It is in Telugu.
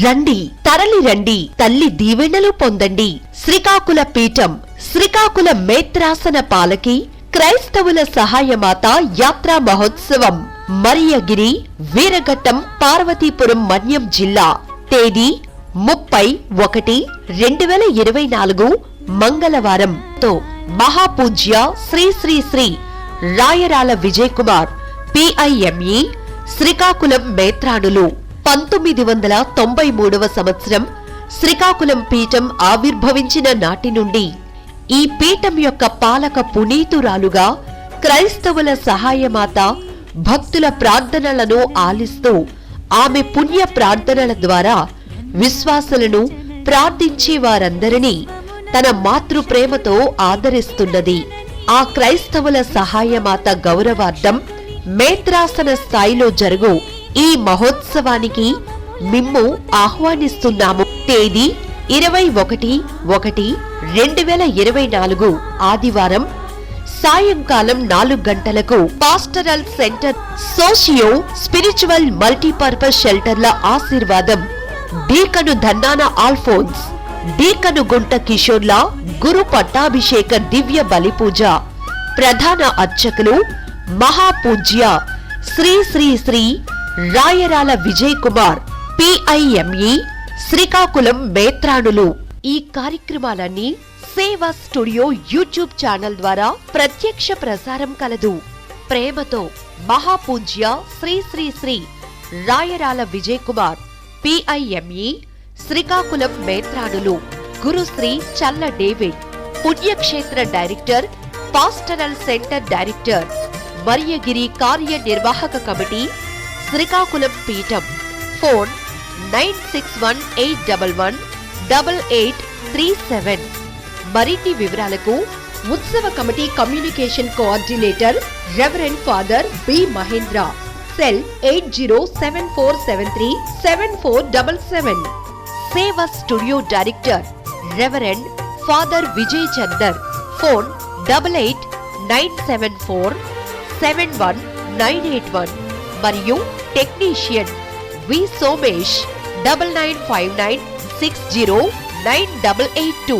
రండి తరలి రండి తల్లి దీవెనలు పొందండి. శ్రీకాకుల పీఠం శ్రీకాకుల మేత్రాసన పాలకి క్రైస్తవుల సహాయమాత యాత్రా మహోత్సవం. మరియగిరి వీరఘట్టం పార్వతీపురం మన్యం జిల్లా. తేదీ ముప్పై ఒకటి రెండు వేల ఇరవై నాలుగు మంగళవారం. తో మహాపూజ్య శ్రీ శ్రీ శ్రీ రాయరాల విజయ్ కుమార్ పిఐఎంఈ శ్రీకాకుళం మేత్రానులు పంతొమ్మిది వందల తొంభై మూడవ సంవత్సరం శ్రీకాకుళం పీఠం ఆవిర్భవించిన నాటి నుండి ఈ పీఠం యొక్క పాలక పునీతురాలుగా క్రైస్తవుల సహాయమాత భక్తుల ప్రార్థనలను ఆలిస్తూ ఆమె పుణ్య ప్రార్థనల ద్వారా విశ్వాసులను ప్రార్థించే వారందరినీ తన మాతృ ప్రేమతో ఆదరిస్తున్నది. ఆ క్రైస్తవుల సహాయమాత గౌరవార్థం మేత్రాసన స్థాయిలో జరుగు ఈ మహోత్సవానికి మిమ్ము ఆహ్వానిస్తున్నాము. తేదీ ఇరవై ఒకటి ఒకటి రెండు వేల ఇరవై నాలుగు ఆదివారం సాయంకాలం నాలుగు గంటలకు pastoral centre socio spiritual multipurpose షెల్టర్ల ఆశీర్వాదం. డీకను ధన్నాన ఆల్ఫోన్స్ డీకను గుంట కిషోర్ల గురు పట్టాభిషేక దివ్య బలిపూజ. ప్రధాన అర్చకులు మహాపూజ్య శ్రీ శ్రీ శ్రీ రాయరాల విజయ్ కుమార్ పిఐఎంఈ శ్రీకాకుళం మేత్రాణులు ఈ కార్యక్రమాలన్నీ సేవా స్టూడియో యూట్యూబ్ ఛానల్ ద్వారా ప్రత్యక్ష ప్రసారం కలదు. ప్రేమతో మహాపూజ్య శ్రీ శ్రీ శ్రీ రాయరాల విజయ్ కుమార్ పిఐఎంఈ శ్రీకాకుళం మేత్రాణులు గురుశ్రీ చల్ల డేవిడ్ పుణ్యక్షేత్ర director pastoral centre director Mariagiri కార్యనిర్వాహక కమిటీ శ్రీకాకుళం పీఠం. Phone nine six one eight double one double eight three seven. మరిన్ని వివరాలకు ఉత్సవ committee communication coordinator reverend father B Mahendra. Cell eight zero seven four seven three seven four double seven. Seva studio director reverend father Vijay Chander. Phone double eight nine seven four seven one nine eight one. మరియు technician V Somesh double nine five nine six zero nine double eight two